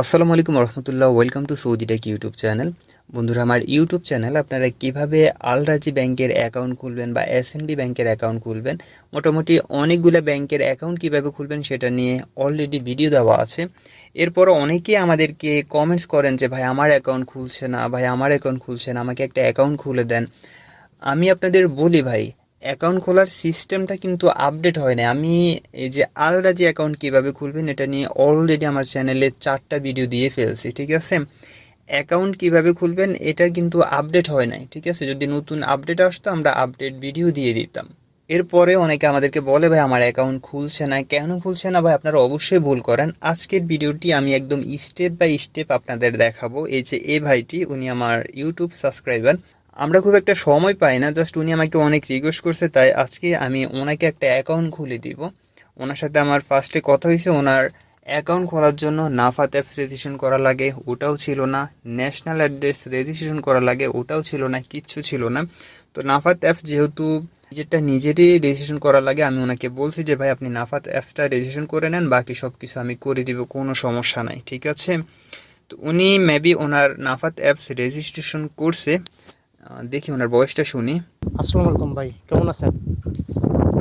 আসসালামু আলাইকুম রহমতুল্লাহ welcome to Saudi tech YouTube channel বন্ধুরা, আমার ইউটিউব চ্যানেল আপনারা কীভাবে আলরাজি ব্যাংকের অ্যাকাউন্ট খুলবেন বা এসএনবি ব্যাংকের অ্যাকাউন্ট খুলবেন, মোটামুটি অনেকগুলো ব্যাংকের অ্যাকাউন্ট কীভাবে খুলবেন সেটা নিয়ে অলরেডি ভিডিও দেওয়া আছে। এরপর অনেকেই আমাদেরকে কমেন্টস করেন যে, ভাই, আমার অ্যাকাউন্ট খুলছে না, ভাই, আমার অ্যাকাউন্ট খুলছে না, আমাকে একটা অ্যাকাউন্ট খুলে দেন। আমি আপনাদের বলি, ভাই অ্যাকাউন্ট খোলার সিস্টেমটা কিন্তু আপডেট হয় না আমি এই যে আলরাজি অ্যাকাউন্ট কীভাবে খুলবেন, এটা নিয়ে অলরেডি আমার চ্যানেলে চারটা ভিডিও দিয়ে ফেলছি, ঠিক আছে? অ্যাকাউন্ট কীভাবে খুলবেন, এটা কিন্তু আপডেট হয় নাই, ঠিক আছে? যদি নতুন আপডেট আসতো, আমরা আপডেট ভিডিও দিয়ে দিতাম। এরপরে অনেকে আমাদেরকে বলে, ভাই, আমার অ্যাকাউন্ট খুলছে না। কেন খুলছে না? ভাই, আপনারা অবশ্যই ভুল করেন। আজকের ভিডিওটি আমি একদম স্টেপ বাই স্টেপ আপনাদের দেখাবো। এই যে এ ভাইটি, উনি আমার ইউটিউব সাবস্ক্রাইবার আমরা খুব একটা সময় পাই না জাস্ট উনি আমাকে অনেক রিকোয়েস্ট করছে, তাই আজকে আমি ওনাকে একটা অ্যাকাউন্ট খুলে দিব। ওনার সাথে আমার ফার্স্টে কথা হয়েছে, ওনার অ্যাকাউন্ট খোলার জন্য নাফাত অ্যাপস রেজিস্ট্রেশন করা লাগে, ওটাও ছিল না। ন্যাশনাল অ্যাড্রেস রেজিস্ট্রেশন করা লাগে, ওটাও ছিল না, কিচ্ছু ছিল না। তো নাফাত অ্যাপস যেহেতু নিজেরটা নিজেরই রেজিস্ট্রেশন করা লাগে, আমি ওনাকে বলছি যে, ভাই, আপনি নাফাত অ্যাপসটা রেজিস্ট্রেশন করে নেন, বাকি সব কিছু আমি করে দিব, কোনো সমস্যা নাই। ঠিক আছে? তো উনি মেবি ওনার নাফাত অ্যাপস রেজিস্ট্রেশন করছে। দেখি ওনার বয়সটা শুনি। আসসালামু আলাইকুম ভাই, কেমন আছেন?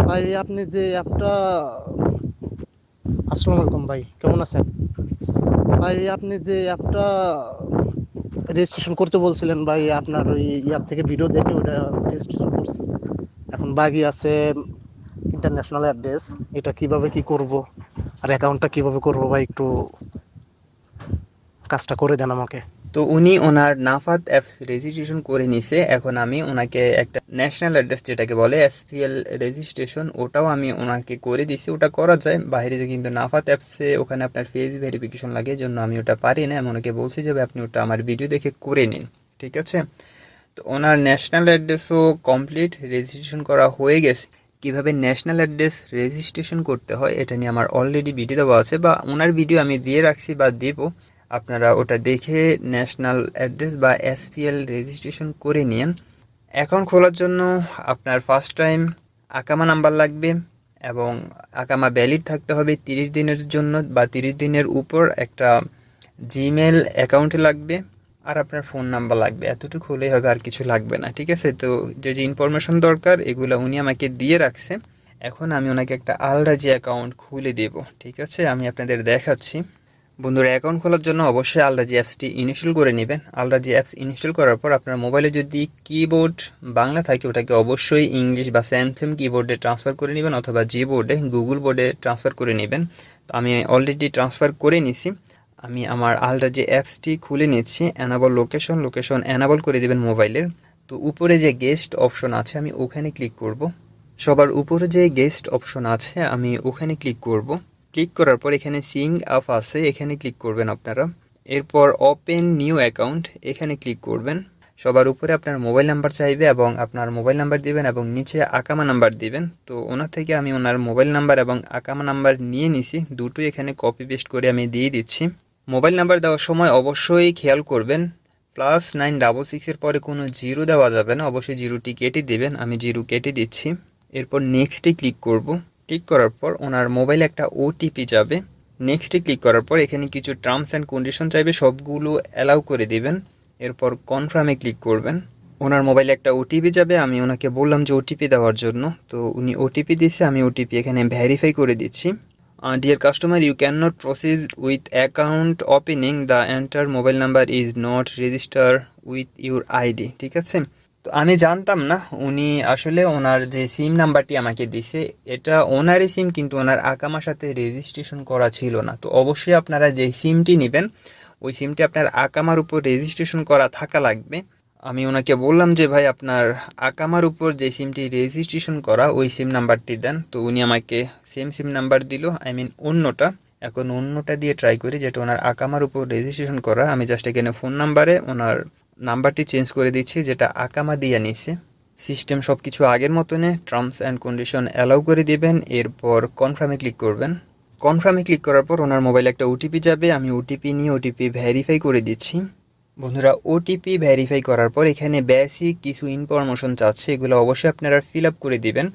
ভাই, আপনি যে অ্যাপটা, আসসালামু আলাইকুম ভাই, কেমন আছেন? ভাই, আপনি যে অ্যাপটা রেজিস্ট্রেশন করতে বলছিলেন ভাই, আপনার ওই অ্যাপ থেকে ভিডিও দেখে ওটা রেজিস্ট্রেশন করছি। এখন বাকি আছে ইন্টারন্যাশনাল অ্যাড্রেস এটা কীভাবে কি করব আর অ্যাকাউন্টটা কীভাবে করব ভাই, একটু কাজটা করে দেন আমাকে। তো উনি ওনার নাফাত অ্যাপ রেজিস্ট্রেশন করে নিছে। এখন আমি ওনাকে একটা ন্যাশনাল অ্যাড্রেস যেটাকে বলে এসপিএল রেজিস্ট্রেশন ওটাও আমি ওনাকে করে দিছি। ওটা করা যায়। বাইরে যে কিন্তু নাফাত অ্যাপসে ওখানে আপনার ফেস ভেরিফিকেশন লাগে জন্য আমি ওটা পারি না। আমি ওনাকে বলছি যে আপনি ওটা আমার ভিডিও দেখে করে নিন। ঠিক আছে? তো ওনার ন্যাশনাল অ্যাড্রেসও কমপ্লিট রেজিস্ট্রেশন করা হয়ে গেছে। কীভাবে ন্যাশনাল অ্যাড্রেস রেজিস্ট্রেশন করতে হয়, এটা নিয়ে আমার অলরেডি ভিডিও দেওয়া আছে, বা ওনার ভিডিও আমি দিয়ে রাখছি বা দেবো। আপনারা ওটা দেখে ন্যাশনাল অ্যাড্রেস বা এসপিএল রেজিস্ট্রেশন করে নিন। অ্যাকাউন্ট খোলার জন্য আপনার ফার্স্ট টাইম আকামা নাম্বার লাগবে এবং আকামা ভ্যালিড থাকতে হবে তিরিশ দিনের জন্য বা তিরিশ দিনের উপর একটা জিমেল অ্যাকাউন্টে লাগবে আর আপনার ফোন নাম্বার লাগবে। এতটুকু হলেই হবে, আর কিছু লাগবে না, ঠিক আছে? তো যে যে ইনফরমেশন দরকার, এগুলো উনি আমাকে দিয়ে রাখছে। এখন আমি ওনাকে একটা আলরাজি অ্যাকাউন্ট খুলে দেব, ঠিক আছে? আমি আপনাদের দেখাচ্ছি। বন্ধুরা অ্যাকাউন্ট খোলার জন্য অবশ্যই আলরাজি অ্যাপসটি ইনস্টল করে নেবেন। আলরাজি অ্যাপস ইনস্টল করার পর আপনার মোবাইলে যদি কিবোর্ড বাংলা থাকে, ওটাকে অবশ্যই ইংলিশ বা স্যামসাং কিবোর্ডে ট্রান্সফার করে নেবেন অথবা জি বোর্ডে গুগল বোর্ডে ট্রান্সফার করে নেবেন। তো আমি অলরেডি ট্রান্সফার করে নিছি। আমি আমার আলরাজি অ্যাপসটি খুলে নিচ্ছি। অ্যানাবল লোকেশন লোকেশন অ্যানাবল করে দেবেন মোবাইলের তো উপরে যে গেস্ট অপশন আছে, আমি ওখানে ক্লিক করব। সবার উপরে যে গেস্ট অপশন আছে, আমি ওখানে ক্লিক করব। ক্লিক করার পর এখানে সিং আপ আছে, এখানে ক্লিক করবেন আপনারা। এরপর ওপেন নিউ অ্যাকাউন্ট এখানে ক্লিক করবেন। সবার উপরে আপনার মোবাইল নাম্বার চাইবে এবং আপনার মোবাইল নাম্বার দিবেন এবং নিচে আকামা নাম্বার দিবেন। তো ওনার থেকে আমি ওনার মোবাইল নাম্বার এবং আকামা নাম্বার নিয়ে নিছি। দুটোই এখানে কপি পেস্ট করে আমি দিয়ে দিচ্ছি। মোবাইল নাম্বার দেওয়ার সময় অবশ্যই খেয়াল করবেন। প্লাস নাইন ডাবল সিক্সের পরে কোনো জিরো দেওয়া যাবে না। অবশ্যই জিরোটি কেটে দেবেন। আমি জিরো কেটে দিচ্ছি। এরপর নেক্সটে ক্লিক করব। ক্লিক করার পর ওনার মোবাইলে একটা ওটিপি যাবে। নেক্সটে ক্লিক করার পর এখানে কিছু টার্মস অ্যান্ড কন্ডিশন চাইবে, সবগুলো অ্যালাউ করে দিবেন। এরপর কনফার্মে ক্লিক করবেন। ওনার মোবাইলে একটা ওটিপি যাবে, আমি ওনাকে বললাম যে ওটিপি দেওয়ার জন্য। তো উনি ওটিপি দিয়েছে আমি ওটিপি এখানে ভ্যারিফাই করে দিচ্ছি। Dear customer you can not proceed with account opening the enter mobile number is not register with your ID ঠিক আছে? তো আমি জানতাম না, উনি আসলে ওনার যে সিম নাম্বারটি আমাকে দিছে, এটা ওনারই সিম কিন্তু ওনার আকামার সাথে রেজিস্ট্রেশন করা ছিল না। তো অবশ্যই আপনারা যে সিমটি নেবেন, ওই সিমটি আপনার আকামার উপর রেজিস্ট্রেশন করা থাকা লাগবে। আমি ওনাকে বললাম যে, ভাই, আপনার আকামার উপর যে সিমটি রেজিস্ট্রেশন করা, ওই সিম নাম্বারটি দেন। তো উনি আমাকে সেম সিম নাম্বার দিল আই মিন অন্যটা। এখন অন্যটা দিয়ে ট্রাই করি যেটা ওনার আকামার উপর রেজিস্ট্রেশন করা। আমি জাস্ট এখানে ফোন নাম্বারে ওনার নাম্বারটি চেঞ্জ করে দিচ্ছি, যেটা আকামা দিয়ে নিছে। সিস্টেম সব কিছু আগের মতনে টার্মস অ্যান্ড কন্ডিশন অ্যালাউ করে দিবেন, এরপর কনফার্মে ক্লিক করবেন। কনফার্মে ক্লিক করার পর ওনার মোবাইলে একটা ওটিপি যাবে, আমি ওটিপি নিয়ে ওটিপি ভেরিফাই করে দিচ্ছি। বন্ধুরা ওটিপি ভেরিফাই করার পর এখানে বেসিক কিছু ইনফরমেশন চাচ্ছে, এগুলো অবশ্যই আপনারা ফিল আপ করে দিবেন।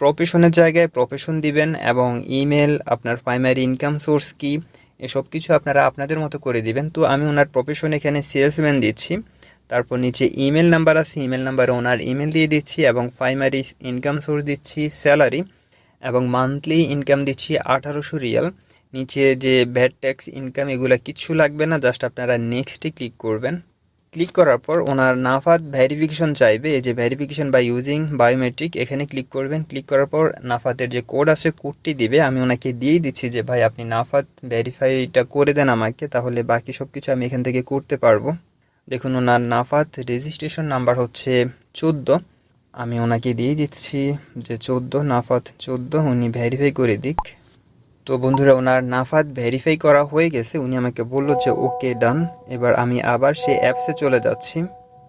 প্রফেশনের জায়গায় প্রফেশন দিবেন এবং ইমেল আপনার প্রাইমারি ইনকাম সোর্স কি, এসব কিছু আপনারা আপনাদের মতো করে দিবেন। তো আমি ওনার প্রফেশন এখানে সেলসম্যান দিচ্ছি। তারপর নিচে ইমেল নাম্বার আছে ইমেল নাম্বারে ওনার ইমেল দিয়ে দিচ্ছি এবং প্রাইমারি ইনকাম সোর্স দিচ্ছি স্যালারি এবং মান্থলি ইনকাম দিচ্ছি আঠারোশো রিয়াল। নিচে যে ভ্যাট ট্যাক্স ইনকাম এগুলো কিচ্ছু লাগবে না জাস্ট আপনারা নেক্সটে ক্লিক করবেন। ক্লিক করার পর ওনার নাফাত ভেরিফিকেশন চাইবে, এই যে ভেরিফিকেশন বা ইউজিং বায়োমেট্রিক এখানে ক্লিক করবেন। ক্লিক করার পর নাফাতের যে কোড আছে কোডটি দিবে। আমি ওনাকে দিয়েই দিচ্ছি যে, ভাই, আপনি নাফাত ভেরিফাইটা করে দেন আমাকে, তাহলে বাকি সব কিছু আমি এখান থেকে করতে পারব। দেখুন, ওনার নাফাত রেজিস্ট্রেশন নাম্বার হচ্ছে চোদ্দ। আমি ওনাকে দিয়ে দিচ্ছি যে চোদ্দ, নাফাত চোদ্দ, উনি ভেরিফাই করে দিক। তো বন্ধুরা, ওনার নাফাত ভেরিফাই করা হয়ে গেছে। উনি আমাকে বলল যে, ওকে ডান এবার আমি আবার সেই অ্যাপসে চলে যাচ্ছি।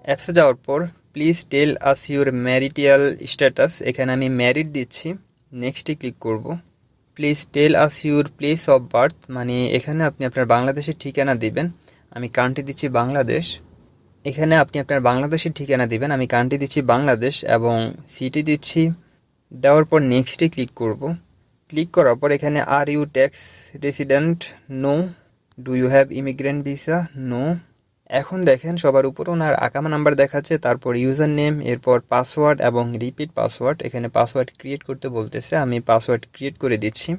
অ্যাপসে যাওয়ার পর please tell us your marital status এখানে আমি ম্যারিড দিচ্ছি। নেক্সটে ক্লিক করব। Please tell us your place of birth মানে এখানে আপনি আপনার বাংলাদেশের ঠিকানা দিবেন। আমি কান্ট্রি দিচ্ছি বাংলাদেশ। এখানে আপনি আপনার বাংলাদেশের ঠিকানা দিবেন, আমি কান্ট্রি দিচ্ছি বাংলাদেশ এবং সিটি দিচ্ছি। দেওয়ার পর নেক্সটে ক্লিক করব। ক্লিক করার পর এখানে are you tax resident no do you have immigrant visa no এখন দেখেন সবার উপর ওনার আকামা নাম্বার দেখাচ্ছে, তারপর ইউজার নেম এরপর পাসওয়ার্ড এবং রিপিট পাসওয়ার্ড এখানে পাসওয়ার্ড ক্রিয়েট করতে বলতেছে, আমি পাসওয়ার্ড ক্রিয়েট করে দিচ্ছি।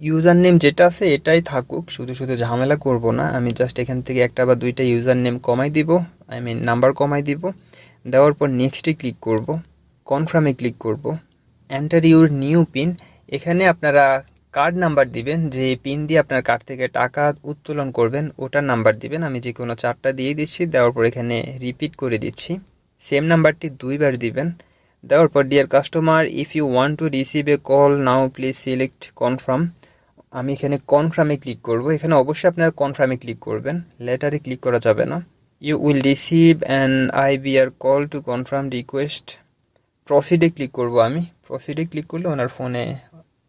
ইউজার নেম যেটা আছে এটাই থাকুক, শুধু শুধু ঝামেলা করব না। আমি জাস্ট এখান থেকে একটা বা দুইটা ইউজার নেম কমাই দিব আই মিন নাম্বার কমাই দিব। দেওয়ার পর নেক্সটে ক্লিক করব কনফার্মে ক্লিক করব। এন্টার ইউর নিউ পিন এখানে আপনারা কার্ড নাম্বার দিবেন, যে পিন দিয়ে আপনার কার্ড থেকে টাকা উত্তোলন করবেন, ওটার নাম্বার দিবেন। আমি যে কোনো চারটা দিয়ে দিচ্ছি, দেওয়ার পর এখানে রিপিট করে দিচ্ছি। সেম নাম্বারটি দুইবার দিবেন। দেওয়ার পর dear customer if you want to receive a call now please select confirm আমি এখানে কনফার্মে ক্লিক করব। এখানে অবশ্যই আপনারা কনফার্মে ক্লিক করবেন। লেটারে ক্লিক করা যাবে না। You will receive an R call to confirm request প্রসিডে click করব আমি। প্রসিডে ক্লিক করলে ওনার ফোনে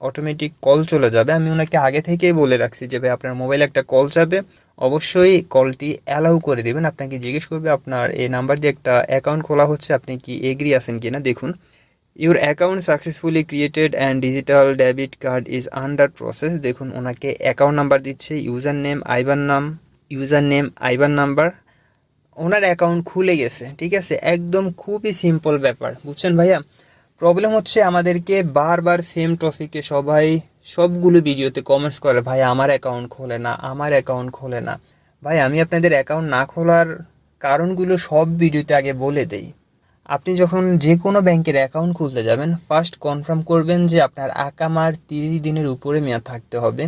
অটোমেটিক কল চলে যাবে। আমি ওনাকে আগে থেকেই বলে রাখছি যে, ভাই, আপনার মোবাইলে একটা কল যাবে। অবশ্যই কলটি অ্যালাউ করে দেবেন। আপনাকে জিজ্ঞেস করবে, আপনার এই নাম্বার দিয়ে একটা অ্যাকাউন্ট খোলা হচ্ছে। আপনি কি এগ্রি আছেন কি না দেখুন। Your account successfully created and digital debit card is under process দেখুন, ওনাকে অ্যাকাউন্ট নাম্বার দিচ্ছে ইউজার নেম আইবার নাম ইউজার নেম আইবার নাম্বার ওনার অ্যাকাউন্ট খুলে গেছে, ঠিক আছে? একদম খুবই সিম্পল ব্যাপার, বুঝছেন ভাইয়া? প্রবলেম হচ্ছে আমাদেরকে বারবার সেম টপিকে সবাই সবগুলো ভিডিওতে কমেন্টস করে, ভাই, আমার অ্যাকাউন্ট খোলে না, আমার অ্যাকাউন্ট খোলে না। ভাই, আমি আপনাদের অ্যাকাউন্ট না খোলার কারণগুলো সব ভিডিওতে আগে বলে দেই। আপনি যখন যে কোনো ব্যাংকের অ্যাকাউন্ট খুলতে যাবেন ফার্স্ট কনফার্ম করবেন যে আপনার আকামার তিরিশ দিনের উপরে মেয়াদ থাকতে হবে।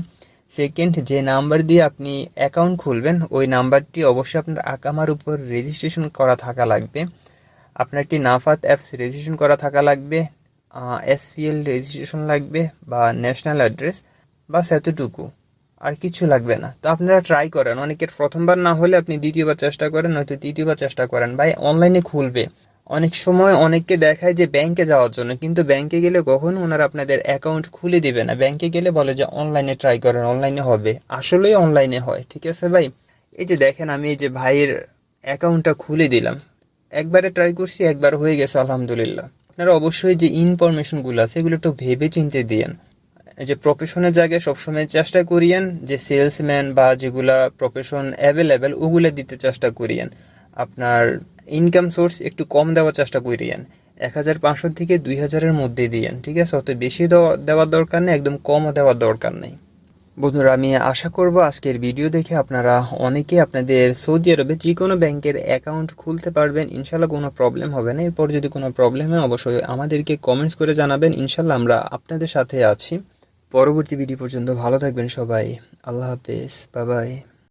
সেকেন্ড যে নাম্বার দিয়ে আপনি অ্যাকাউন্ট খুলবেন, ওই নাম্বারটি অবশ্যই আপনার আকামার উপর রেজিস্ট্রেশন করা থাকা লাগবে। আপনার একটি নাফাত অ্যাপস রেজিস্ট্রেশন করা থাকা লাগবে এসপিএল রেজিস্ট্রেশন লাগবে বা ন্যাশনাল অ্যাড্রেস বা সেতটুকু। আর কিছু লাগবে না। তো আপনারা ট্রাই করেন। অনেকের প্রথমবার না হলে আপনি দ্বিতীয়বার চেষ্টা করেন, নয়তো তৃতীয়বার চেষ্টা করেন। ভাই অনলাইনে খুলবে। অনেক সময় অনেককে দেখায় যে ব্যাংকে যাওয়ার জন্য, কিন্তু ব্যাংকে গেলে কখনো ওনারা আপনাদের অ্যাকাউন্ট খুলে দিবে না। ব্যাংকে গেলে বলে যে অনলাইনে ট্রাই করেন অনলাইনে হবে। আসলেই অনলাইনে হয়, ঠিক আছে ভাই? এই যে দেখেন আমি এই যে ভাইয়ের অ্যাকাউন্টটা খুলে দিলাম। একবারে ট্রাই করছি, একবার হয়ে গেছে, আলহামদুলিল্লাহ। আপনারা অবশ্যই যে ইনফরমেশনগুলো আছে, এগুলো একটু ভেবে চিনতে এই যে প্রফেশনের জায়গায় সবসময় চেষ্টা করিয়েন, যে সেলসম্যান বা যেগুলা প্রফেশন অ্যাভেলেবেল ওগুলো দিতে চেষ্টা করিয়েন। আপনার ইনকাম সোর্স একটু কম দেওয়ার চেষ্টা করে করিয়েন এক হাজার পাঁচশো থেকে দুই হাজারের মধ্যে দিয়েন, ঠিক আছে? অত বেশি দেওয়া, দেওয়ার দরকার নেই, একদম কমও দেওয়ার দরকার নেই। বন্ধুরা, আমি আশা করব আজকের ভিডিও দেখে আপনারা অনেকে আপনাদের সৌদি আরবে যে কোনো ব্যাংকের অ্যাকাউন্ট খুলতে পারবেন। ইনশাল্লাহ কোনো প্রবলেম হবে না। এরপর যদি কোনো প্রবলেম হয়, অবশ্যই আমাদেরকে কমেন্টস করে জানাবেন। ইনশাল্লাহ আমরা আপনাদের সাথে আছি। পরবর্তী ভিডিও পর্যন্ত ভালো থাকবেন সবাই। আল্লাহ হাফেজ। Bye bye